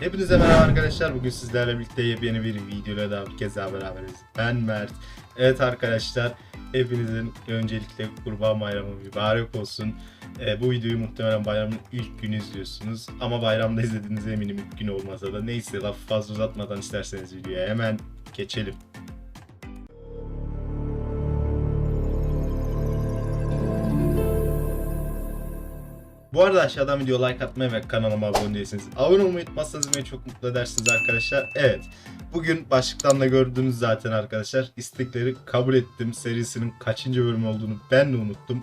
Hepinize merhaba arkadaşlar. Bugün sizlerle birlikte yepyeni bir videoyla daha bir kez daha beraberiz. Ben Mert. Evet arkadaşlar, hepinizin öncelikle Kurban Bayramı mübarek olsun. Ee, bu videoyu muhtemelen bayramın ilk günü izliyorsunuz. Ama bayramda izlediğinize eminim ilk gün olmasa da. Neyse lafı fazla uzatmadan isterseniz videoya hemen geçelim. Bu arada aşağıdan video like atmayı ve kanalıma abone değilseniz abone olmayı unutmazsanız beni çok mutlu edersiniz arkadaşlar. Evet. Bugün başlıktan da gördünüz zaten arkadaşlar. İstekleri kabul ettim. Serisinin kaçıncı bölüm olduğunu ben de unuttum.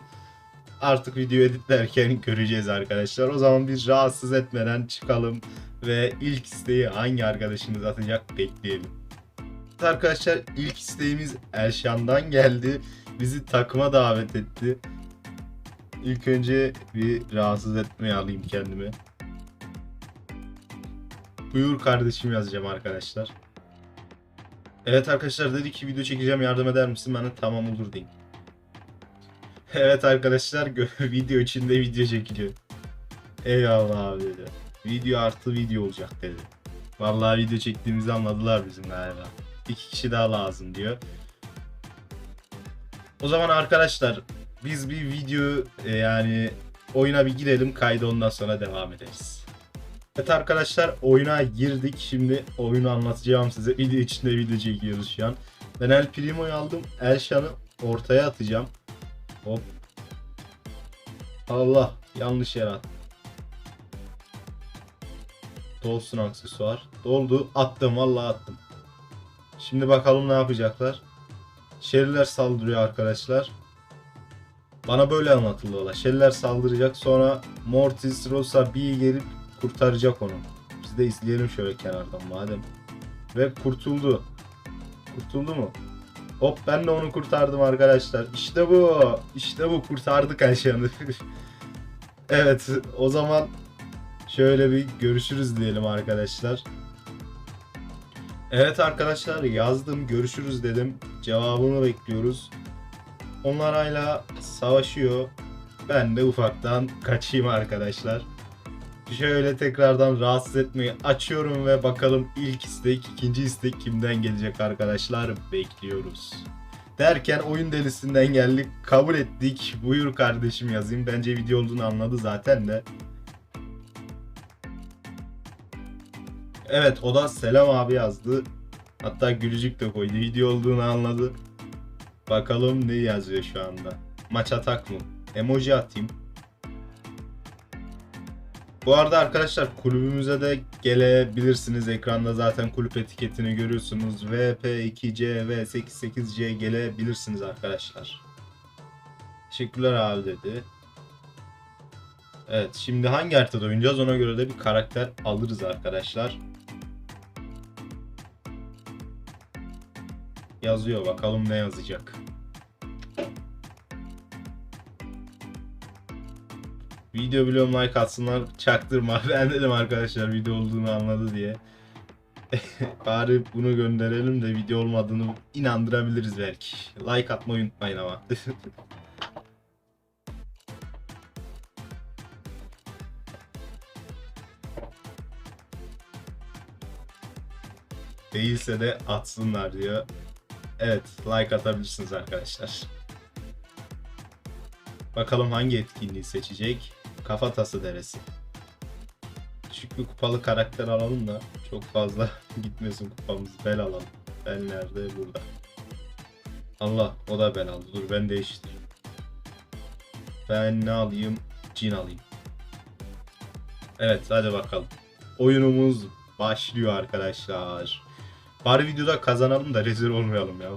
Artık video editlerken göreceğiz arkadaşlar. O zaman biz rahatsız etmeden çıkalım ve ilk isteği hangi arkadaşımız atacak bekleyelim. Arkadaşlar ilk isteğimiz Erşan'dan geldi. Bizi takıma davet etti. İlk önce bir rahatsız etmeye alayım kendimi. Buyur kardeşim yazacağım arkadaşlar. Evet arkadaşlar dedi ki video çekeceğim yardım eder misin? Ben de tamam olur diyeyim. Evet arkadaşlar video içinde video çekiliyor. Eyvallah abi dedi. Video artı video olacak dedi. Vallahi video çektiğimizi anladılar bizim galiba. İki kişi daha lazım diyor. O zaman arkadaşlar biz bir video e, yani oyuna bir girelim kaydı ondan sonra devam ederiz. Evet arkadaşlar oyuna girdik. Şimdi oyunu anlatacağım size. Video içinde video çekiyoruz şu an. Ben El Primo'yu aldım. Elşan'ı ortaya atacağım. Hop. Allah yanlış yere attım. Dolsun aksesuar. Doldu. Attım vallahi attım. Şimdi bakalım ne yapacaklar. Şeriler saldırıyor arkadaşlar. Bana böyle anlatıldı ola. Şeriler saldıracak sonra Mortis, Rosa, B gelip kurtaracak onu. Biz de izleyelim şöyle kenardan madem. Ve kurtuldu. Kurtuldu mu? Hop ben de onu kurtardım arkadaşlar. İşte bu. İşte bu kurtardık Ayşe'ni. evet o zaman şöyle bir görüşürüz diyelim arkadaşlar. Evet arkadaşlar yazdım görüşürüz dedim. Cevabını bekliyoruz. Onlar hala savaşıyor. Ben de ufaktan kaçayım arkadaşlar. Şöyle tekrardan rahatsız etmeyi açıyorum ve bakalım ilk istek, ikinci istek kimden gelecek arkadaşlar bekliyoruz. Derken oyun delisinden geldik. Kabul ettik. Buyur kardeşim yazayım. Bence video olduğunu anladı zaten de. Evet o da selam abi yazdı. Hatta gülücük de koydu. Video olduğunu anladı. Bakalım ne yazıyor şu anda. Maç atak mı? Emoji atayım. Bu arada arkadaşlar kulübümüze de gelebilirsiniz. Ekranda zaten kulüp etiketini görüyorsunuz. VP2C ve 88C gelebilirsiniz arkadaşlar. Teşekkürler abi dedi. Evet şimdi hangi haritada oynayacağız ona göre de bir karakter alırız arkadaşlar. Yazıyor bakalım ne yazacak. Video biliyorum like atsınlar çaktırma. Ben dedim arkadaşlar video olduğunu anladı diye. Bari bunu gönderelim de video olmadığını inandırabiliriz belki. Like atmayı unutmayın ama. Değilse de atsınlar diyor. Evet like atabilirsiniz arkadaşlar. Bakalım hangi etkinliği seçecek? Kafatası deresi. Küçük bir kupalı karakter alalım da çok fazla gitmesin kupamız. Bel alalım. Bel nerede? Burada. Allah o da bel aldı. Dur ben değiştireyim. Ben ne alayım? Cin alayım. Evet hadi bakalım. Oyunumuz başlıyor arkadaşlar. Bari videoda kazanalım da rezil olmayalım ya.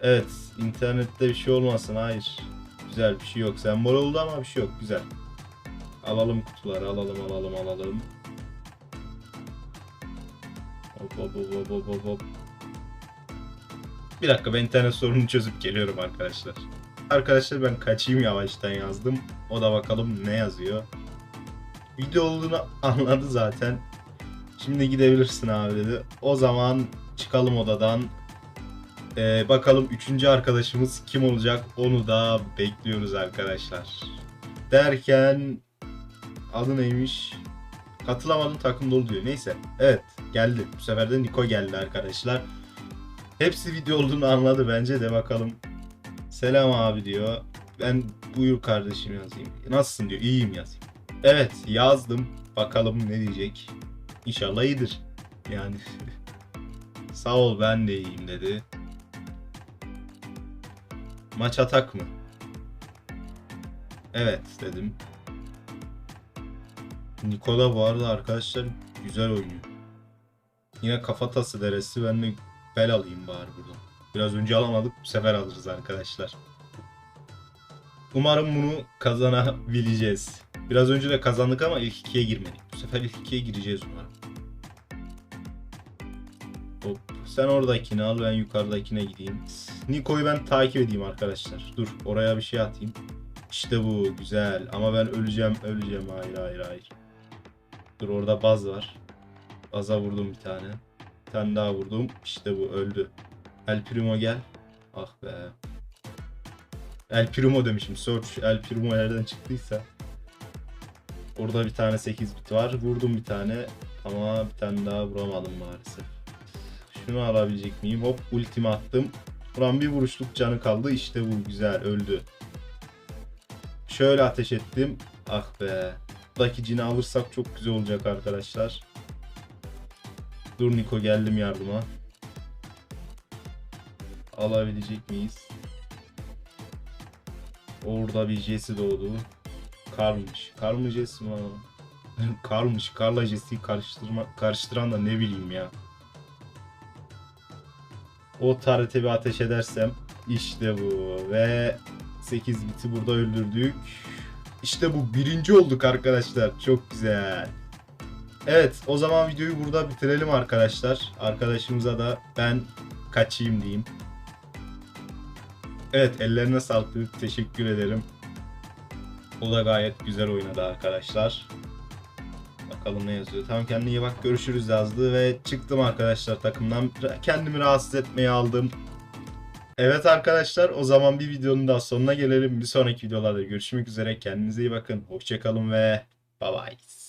Evet, internette bir şey olmasın. Hayır. Güzel bir şey yok. Sembol oldu ama bir şey yok. Güzel. Alalım kutuları. Alalım, alalım, alalım. Hop hop hop hop hop hop. Bir dakika ben internet sorununu çözüp geliyorum arkadaşlar. Arkadaşlar ben kaçayım yavaştan yazdım. O da bakalım ne yazıyor. Video olduğunu anladı zaten. Şimdi gidebilirsin abi dedi. O zaman çıkalım odadan. Ee, bakalım üçüncü arkadaşımız kim olacak onu da bekliyoruz arkadaşlar. Derken adı neymiş? Katılamadın takım dolu diyor. Neyse. Evet geldi. Bu sefer de Niko geldi arkadaşlar. Hepsi video olduğunu anladı bence de bakalım. Selam abi diyor. Ben buyur kardeşim yazayım. Nasılsın diyor. İyiyim yazayım. Evet yazdım. Bakalım ne diyecek. İnşallah iyidir. Yani sağ ol ben de iyiyim dedi. Maç atak mı? Evet dedim. Nikola bu arada arkadaşlar güzel oynuyor. Yine kafatası deresi ben de bel alayım bari buradan. Biraz önce alamadık bu sefer alırız arkadaşlar. Umarım bunu kazanabileceğiz. Biraz önce de kazandık ama ilk ikiye girmedik. Bu sefer ilk ikiye gireceğiz umarım. Sen oradakini al ben yukarıdakine gideyim. Niko'yu ben takip edeyim arkadaşlar. Dur oraya bir şey atayım. İşte bu güzel ama ben öleceğim öleceğim hayır hayır hayır. Dur orada baz var. Baza vurdum bir tane. Bir tane daha vurdum. İşte bu öldü. El Primo gel. Ah be. El Primo demişim. Search El Primo nereden çıktıysa. Orada bir tane 8 bit var. Vurdum bir tane. Ama bir tane daha vuramadım maalesef. Şunu alabilecek miyim? Hop ultimi attım. Ulan bir vuruşluk canı kaldı. İşte bu güzel öldü. Şöyle ateş ettim. Ah be. Buradaki cini alırsak çok güzel olacak arkadaşlar. Dur Niko geldim yardıma. Alabilecek miyiz? Orada bir Jesse doğdu. Karlmış. Kar mı Jesse mi? Karlmış. Karla Jesse'yi karıştırma, karıştıran da ne bileyim ya. O tarete bir ateş edersem işte bu ve 8 biti burada öldürdük. İşte bu birinci olduk arkadaşlar. Çok güzel. Evet o zaman videoyu burada bitirelim arkadaşlar. Arkadaşımıza da ben kaçayım diyeyim. Evet ellerine sağlık. Teşekkür ederim. O da gayet güzel oynadı arkadaşlar. Bakalım ne yazıyor. Tamam kendine iyi bak görüşürüz yazdı ve çıktım arkadaşlar takımdan. Kendimi rahatsız etmeye aldım. Evet arkadaşlar o zaman bir videonun daha sonuna gelelim. Bir sonraki videolarda görüşmek üzere. Kendinize iyi bakın. Hoşçakalın ve bye bye.